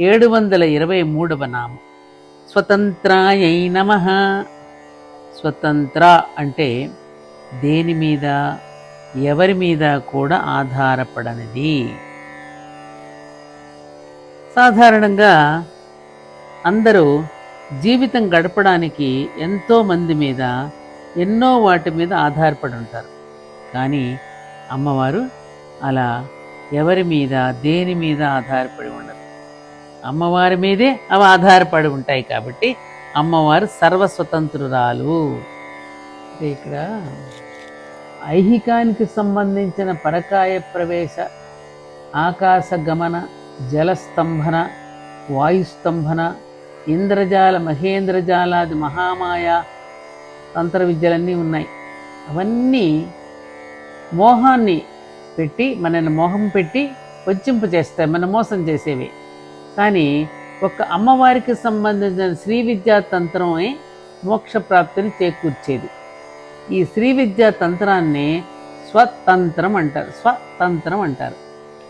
ఏడు వందల ఇరవై మూడవ నామం. స్వతంత్రాయై నమ. స్వతంత్ర అంటే దేని మీద? ఎవరి మీద కూడా ఆధారపడనిది. సాధారణంగా అందరూ జీవితం గడపడానికి ఎంతో మంది మీద ఎన్నో వాటి మీద ఆధారపడి ఉంటారు. కానీ అమ్మవారు అలా ఎవరి మీద దేని మీద ఆధారపడి ఉండరు. అమ్మవారి మీదే అవి ఆధారపడి ఉంటాయి కాబట్టి అమ్మవారు సర్వస్వతంత్రురాలు. ఇక్కడ ఐహికానికి సంబంధించిన పరకాయ ప్రవేశ ఆకాశ గమన జలస్తంభన వాయుస్తంభన ఇంద్రజాల మహేంద్రజాలాది మహామాయ తంత్ర విద్యలన్నీ ఉన్నాయి. అవన్నీ మోహాన్ని పెట్టి మనల్ని మోహం పెట్టి వచ్చింపు చేస్తాయి మన మోసం చేసేవి. కానీ ఒక అమ్మవారికి సంబంధించిన శ్రీ విద్యా తంత్రమే మోక్ష ప్రాప్తిని చేకూర్చేది. ఈ శ్రీ విద్యా తంత్రాన్ని స్వతంత్రం అంటారు స్వతంత్రం అంటారు.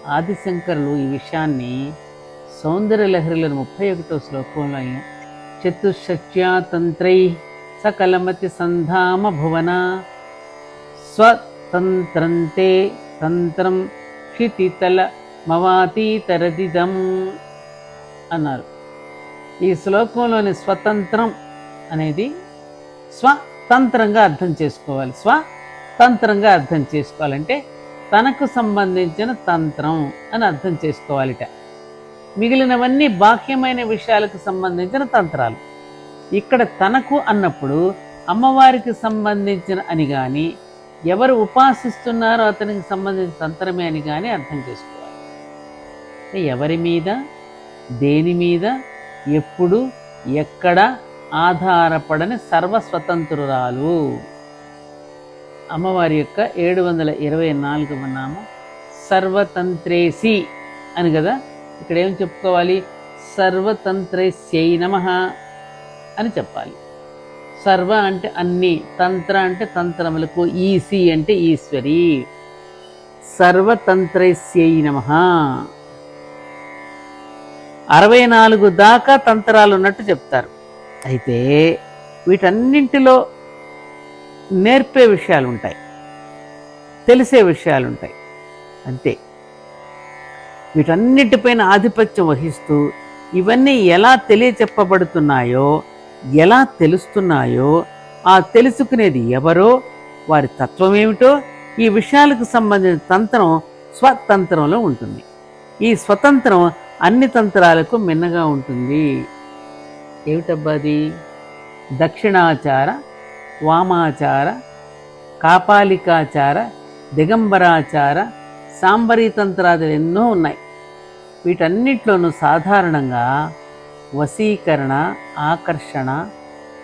ఆదిశంకరులు ఈ విషయాన్ని సౌందర్య లహరిలోని ముప్పై ఒకటో శ్లోకంలో చతుషట్యాతంత్రై సకలమతి సంధామ భువన స్వతంత్రంతే తంత్రం క్షితితల మవాతీతరదిదం. అన్నారు. ఈ శ్లోకంలోని స్వతంత్రం అనేది స్వతంత్రంగా అర్థం చేసుకోవాలి. స్వతంత్రంగా అర్థం చేసుకోవాలంటే తనకు సంబంధించిన తంత్రం అని అర్థం చేసుకోవాలిట. మిగిలినవన్నీ బాహ్యమైన విషయాలకు సంబంధించిన తంత్రాలు. ఇక్కడ తనకు అన్నప్పుడు అమ్మవారికి సంబంధించిన అని కానీ ఎవరు ఉపాసిస్తున్నారో అతనికి సంబంధించిన తంత్రమే అని కానీ అర్థం చేసుకోవాలి. ఎవరి మీద? దేని మీద? ఎప్పుడు? ఎక్కడ? ఆధారపడని సర్వస్వతంత్రురాలు. అమ్మవారి యొక్క ఏడు వందల ఇరవై నాలుగవ నామం సర్వతంత్రేసి అని కదా? ఇక్కడ ఏం చెప్పుకోవాలి? సర్వతంత్రేస్యై నమ అని చెప్పాలి. సర్వ అంటే అన్ని తంత్ర అంటే తంత్రములకు ఈసి అంటే ఈశ్వరి. సర్వతంత్రైస్యై నమ అరవై నాలుగు దాకా తంత్రాలు ఉన్నట్టు చెప్తారు. అయితే వీటన్నింటిలో నేర్పే విషయాలు ఉంటాయి తెలిసే విషయాలు ఉంటాయి అంతే. వీటన్నిటిపైన ఆధిపత్యం వహిస్తూ ఇవన్నీ ఎలా తెలియచెప్పబడుతున్నాయో ఎలా తెలుస్తున్నాయో ఆ తెలుసుకునేది ఎవరో వారి తత్వం ఏమిటో ఈ విషయాలకు సంబంధించిన తంత్రం స్వతంత్రంలో ఉంటుంది. ఈ స్వతంత్రం అన్ని తంత్రాలకు మిన్నగా ఉంటుంది. ఏమిటబ్బాది దక్షిణాచార వామాచార కాపాలికాచార దిగంబరాచార సాంబరీ తంత్రాదులు ఎన్నో ఉన్నాయి. వీటన్నిట్లోనూ సాధారణంగా వశీకరణ ఆకర్షణ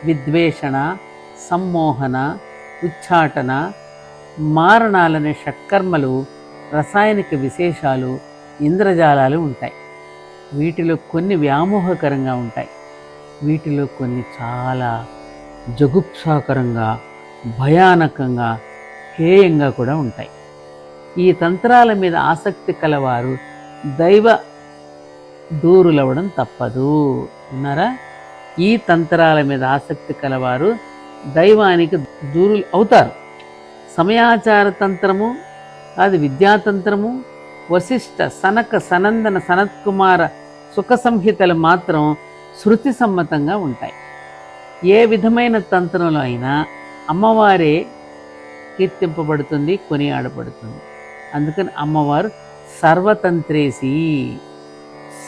విద్వేషణ సమ్మోహన ఉచ్చాటన మారణాలనే షట్కర్మలు రసాయనిక విశేషాలు ఇంద్రజాలాలు ఉంటాయి. వీటిలో కొన్ని వ్యామోహకరంగా ఉంటాయి. వీటిలో కొన్ని చాలా జగుప్సాకరంగా భయానకంగా హేయంగా కూడా ఉంటాయి. ఈ తంత్రాల మీద ఆసక్తి కలవారు దైవ దూరులవ్వడం తప్పదు. ఉన్నారా ఈ తంత్రాల మీద ఆసక్తి కలవారు దైవానికి దూరులు అవుతారు. సమయాచార తంత్రము అది విద్యాతంత్రము వశిష్ఠ సనక సనందన సనత్కుమార సుఖ సంహితలు మాత్రం శృతి సమ్మతంగా ఉంటాయి. ఏ విధమైన తంత్రంలో అయినా అమ్మవారే కీర్తింపబడుతుంది కొనియాడబడుతుంది. అందుకని అమ్మవారు సర్వతంత్రేసి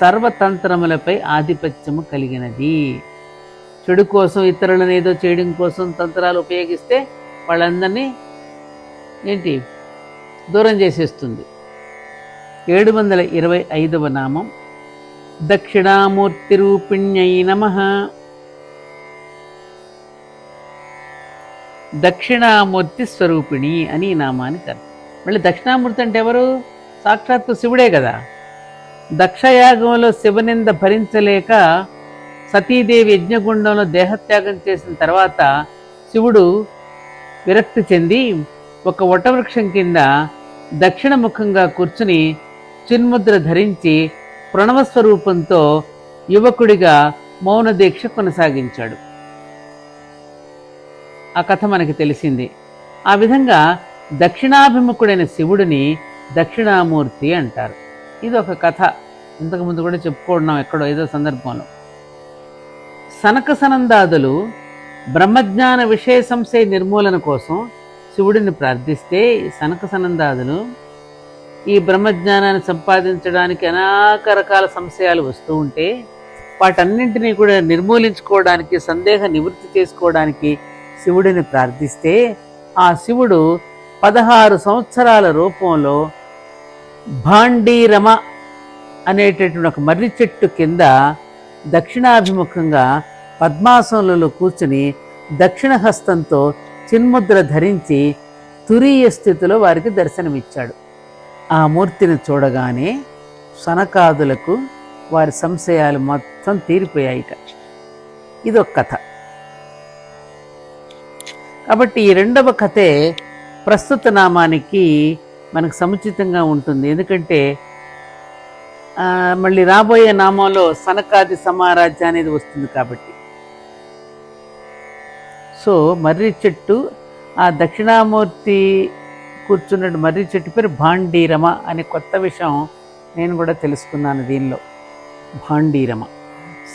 సర్వతంత్రములపై ఆధిపత్యము కలిగినది. చెడు కోసం ఇతరులను ఏదో చేయడం కోసం తంత్రాలు ఉపయోగిస్తే వాళ్ళందరినీ ఏంటి? దూరం చేసేస్తుంది. ఏడు వందల ఇరవై ఐదవ నామం. దక్షిణామూర్తి రూపిణ్యై నమ. దక్షిణామూర్తి స్వరూపిణి అని ఈ నామానికి అర్థం. మళ్ళీ దక్షిణామూర్తి అంటే ఎవరు? సాక్షాత్తు శివుడే కదా. దక్షయాగంలో శివనింద భరించలేక సతీదేవి యజ్ఞగుండంలో దేహత్యాగం చేసిన తర్వాత శివుడు విరక్తి చెంది ఒక వటవృక్షం కింద దక్షిణముఖంగా కూర్చుని చిన్ముద్ర ధరించి ప్రణవస్వరూపంతో యువకుడిగా మౌన దీక్ష కొనసాగించాడు. ఆ కథ మనకి తెలిసింది. ఆ విధంగా దక్షిణాభిముఖుడైన శివుడిని దక్షిణామూర్తి అంటారు. ఇది ఒక కథ. ఇంతకుముందు కూడా చెప్పుకున్నాం ఎక్కడో ఏదో సందర్భంలో. సనక సనందాదులు బ్రహ్మజ్ఞాన విషయ సంశయ నిర్మూలన కోసం శివుడిని ప్రార్థిస్తే ఈ సనక సనందాదులు ఈ బ్రహ్మజ్ఞానాన్ని సంపాదించడానికి అనేక రకాల సంశయాలు వస్తూ ఉంటే వాటన్నింటినీ కూడా నిర్మూలించుకోవడానికి సందేహ నివృత్తి చేసుకోవడానికి శివుడిని ప్రార్థిస్తే ఆ శివుడు పదహారు సంవత్సరాల రూపంలో భాండీరమ అనేటటువంటి ఒక మర్రి చెట్టు కింద దక్షిణాభిముఖంగా పద్మాసనంలో కూర్చుని దక్షిణ హస్తంతో చిన్ముద్ర ధరించి తురీయ స్థితిలో వారికి దర్శనమిచ్చాడు. ఆ మూర్తిని చూడగానే సనకాదులకు వారి సంశయాలు మొత్తం తీరిపోయాయిట. ఇది ఒక కథ. కాబట్టి ఈ రెండవ కథే ప్రస్తుత నామానికి మనకు సముచితంగా ఉంటుంది. ఎందుకంటే మళ్ళీ రాబోయే నామంలో సనకాది సమారాజ్య అనేది వస్తుంది కాబట్టి. సో మర్రి చెట్టు ఆ దక్షిణామూర్తి కూర్చున్నాడు. మర్రి చెట్టు పేరు భాండీరమ అనే కొత్త విషయం నేను కూడా తెలుసుకున్నాను దీనిలో. భాండీరమ.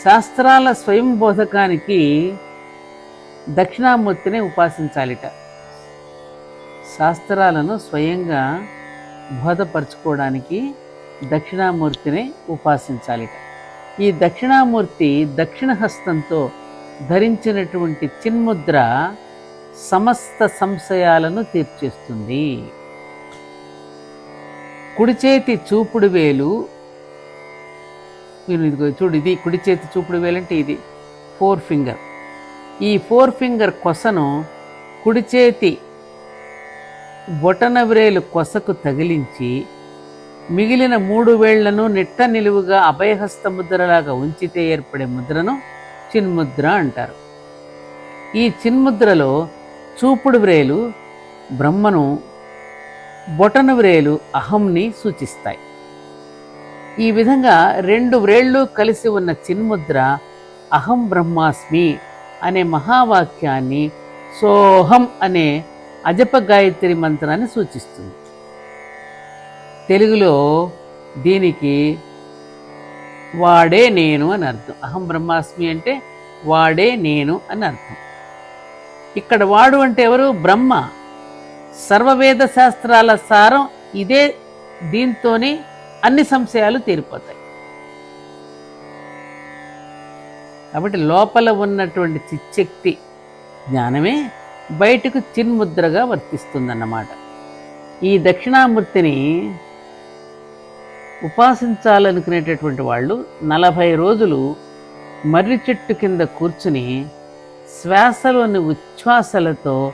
శాస్త్రాల స్వయం బోధకానికి దక్షిణామూర్తిని ఉపాసించాలిట. శాస్త్రాలను స్వయంగా బోధపరచుకోవడానికి దక్షిణామూర్తిని ఉపాసించాలిట. ఈ దక్షిణామూర్తి దక్షిణహస్తంతో ధరించినటువంటి చిన్ముద్ర సమస్త సంశయాలను తీర్చేస్తుంది. కుడి చేతి చూపుడు వేలు. మీరు ఇదిగో చూడు ఇది కుడి చేతి చూపుడు వేలు అంటే ఇది ఫోర్ ఫింగర్. ఈ ఫోర్ ఫింగర్ కొసను కుడి చేతి బొటనవ్రేలు కొసకు తగిలించి మిగిలిన మూడు వేళ్ళను నిట్ట నిలువుగా అభయహస్త ముద్రలాగా ఉంచితే ఏర్పడే ముద్రను చిన్ముద్ర అంటారు. ఈ చిన్ముద్రలో చూపుడు వ్రేలు బ్రహ్మను బొటన వ్రేలు అహంని సూచిస్తాయి. ఈ విధంగా రెండు వ్రేళ్ళు కలిసి ఉన్న చిన్ముద్ర అహం బ్రహ్మాస్మి అనే మహావాక్యాన్ని సోహం అనే అజప గాయత్రి మంత్రాన్ని సూచిస్తుంది. తెలుగులో దీనికి వాడే నేను అని అర్థం. అహం బ్రహ్మాస్మి అంటే వాడే నేను అని అర్థం. ఇక్కడ వాడు అంటే ఎవరు? బ్రహ్మ. సర్వవేద శాస్త్రాల సారం ఇదే దీంతోనే అన్ని సంశయాలు తీరిపోతాయి. కాబట్టి లోపల ఉన్నటువంటి చిచ్చక్తి జ్ఞానమే బయటకు చిన్ముద్రగా వర్తిస్తుందన్నమాట. ఈ దక్షిణామూర్తిని ఉపాసించాలనుకునేటటువంటి వాళ్ళు నలభై రోజులు మర్రి చెట్టు కింద కూర్చుని శ్వాసలోని ఉచ్ఛ్వాసలతో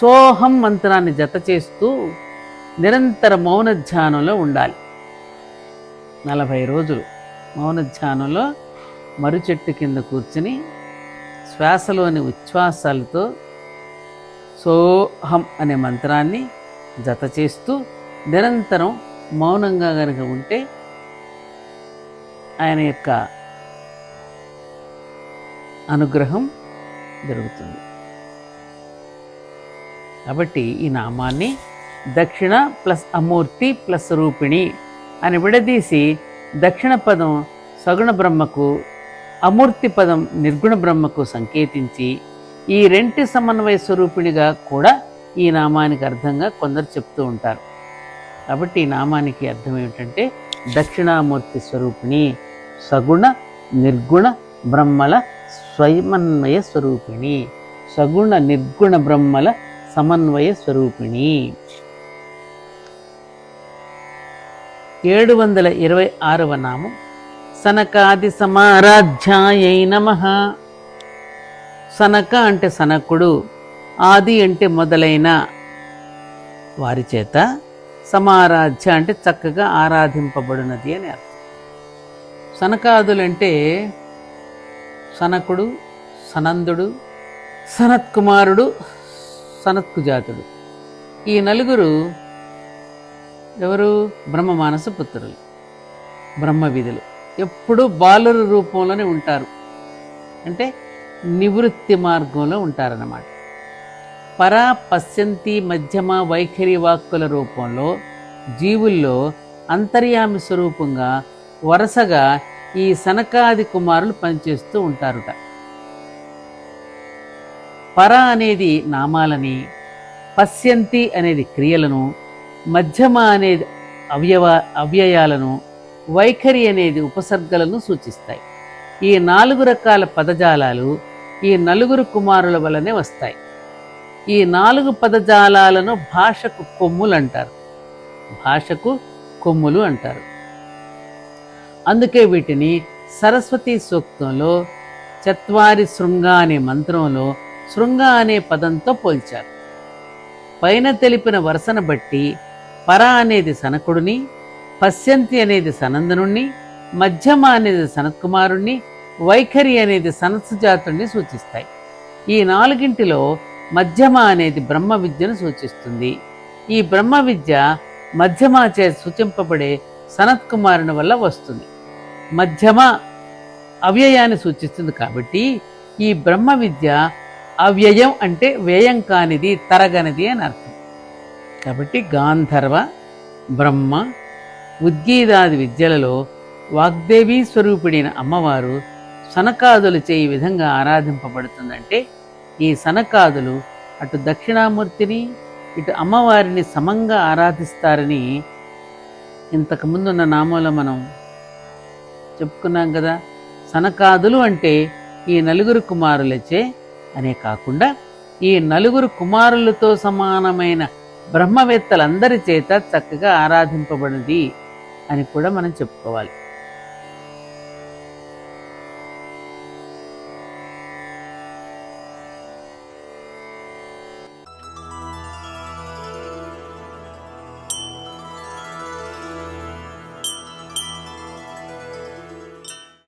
సోహం మంత్రాన్ని జత చేస్తూ నిరంతర మౌన ధ్యానంలో ఉండాలి. నలభై రోజులు మౌన ధ్యానంలో మరుచెట్టు కింద కూర్చుని శ్వాసలోని ఉచ్ఛ్వాసాలతో సోహం అనే మంత్రాన్ని జత చేస్తూ నిరంతరం మౌనంగా కనుక ఉంటే ఆయన యొక్క అనుగ్రహం జరుగుతుంది. కాబట్టి ఈ నామాన్ని దక్షిణ ప్లస్ అమూర్తి ప్లస్ రూపిణి అని విడదీసి దక్షిణ పదం సగుణ బ్రహ్మకు అమూర్తి పదం నిర్గుణ బ్రహ్మకు సంకేతించి ఈ రెంటి సమన్వయ స్వరూపిణిగా కూడా ఈ నామానికి అర్థంగా కొందరు చెప్తూ ఉంటారు. కాబట్టి ఈ నామానికి అర్థం ఏమిటంటే దక్షిణామూర్తి స్వరూపిణి సగుణ నిర్గుణ బ్రహ్మల స్వయమన్వయ స్వరూపిణి సగుణ నిర్గుణ బ్రహ్మల సమన్వయ స్వరూపిణి. ఏడు వందల ఇరవై ఆరవ నామం సనకాది సమారాధ్యాయై నమ. సనక అంటే సనకుడు ఆది అంటే మొదలైన వారి చేత సమారాధ్య అంటే చక్కగా ఆరాధింపబడినది అని అర్థం. సనకాదులంటే సనకుడు సనందుడు సనత్కుమారుడు సనత్కుజాతుడు. ఈ నలుగురు ఎవరు? బ్రహ్మ మానస పుత్రులు బ్రహ్మ విధులు. బాలురు బాలుర రూపంలోనే ఉంటారు. అంటే నివృత్తి మార్గంలో ఉంటారన్నమాట. పరా పశ్యంతి మధ్యమ వైఖరి వాక్కుల రూపంలో జీవుల్లో అంతర్యామి స్వరూపంగా వరుసగా ఈ సనకాది కుమారులు పనిచేస్తూ ఉంటారుట. పర అనేది నామాలని పశ్యంతి అనేది క్రియలను మధ్యమ అనేది అవయవ అవ్యయాలను వైఖరి అనేది ఉపసర్గలను సూచిస్తాయి. ఈ నాలుగు రకాల పదజాలాలు ఈ నలుగురు కుమారుల వల్లనే వస్తాయి. ఈ నాలుగు పదజాలాలను భాషకు కొమ్ములు అంటారు. భాషకు కొమ్ములు అంటారు. అందుకే వీటిని సరస్వతి సూక్తంలో చత్వారి శృంగ అనే మంత్రంలో శృంగ అనే పదంతో పోల్చారు. పైన తెలిపిన వరుసను బట్టి పర అనేది సనకుడిని పశ్యంతి అనేది సనందనుణ్ణి మధ్యమ అనేది సనత్కుమారుణ్ణి వైఖరి అనేది సనత్సుజాతుణ్ణి సూచిస్తాయి. ఈ నాలుగింటిలో మధ్యమ అనేది బ్రహ్మ విద్యను సూచిస్తుంది. ఈ బ్రహ్మ విద్య మధ్యమాచే సూచింపబడే సనత్కుమారుని వల్ల వస్తుంది. మధ్యమ అవ్యయాన్ని సూచిస్తుంది కాబట్టి ఈ బ్రహ్మ విద్య అవ్యయం అంటే వ్యయం కానిది తరగనిది అని అర్థం. కాబట్టి గాంధర్వ బ్రహ్మ ఉద్గీదాది విద్యలలో వాగ్దేవీ స్వరూపిడిన అమ్మవారు సనకాదులు చేయి విధంగా ఆరాధింపబడుతుందంటే ఈ సనకాదులు అటు దక్షిణామూర్తిని ఇటు అమ్మవారిని సమంగా ఆరాధిస్తారని ఇంతకుముందున్న నామంలో మనం చెప్పుకున్నాం కదా సనకాదులు అంటే ఈ నలుగురు కుమారులచే అనే కాకుండా ఈ నలుగురు కుమారులతో సమానమైన బ్రహ్మవేత్తలందరి చేత చక్కగా ఆరాధింపబడింది అని కూడా మనం చెప్పుకోవాలి.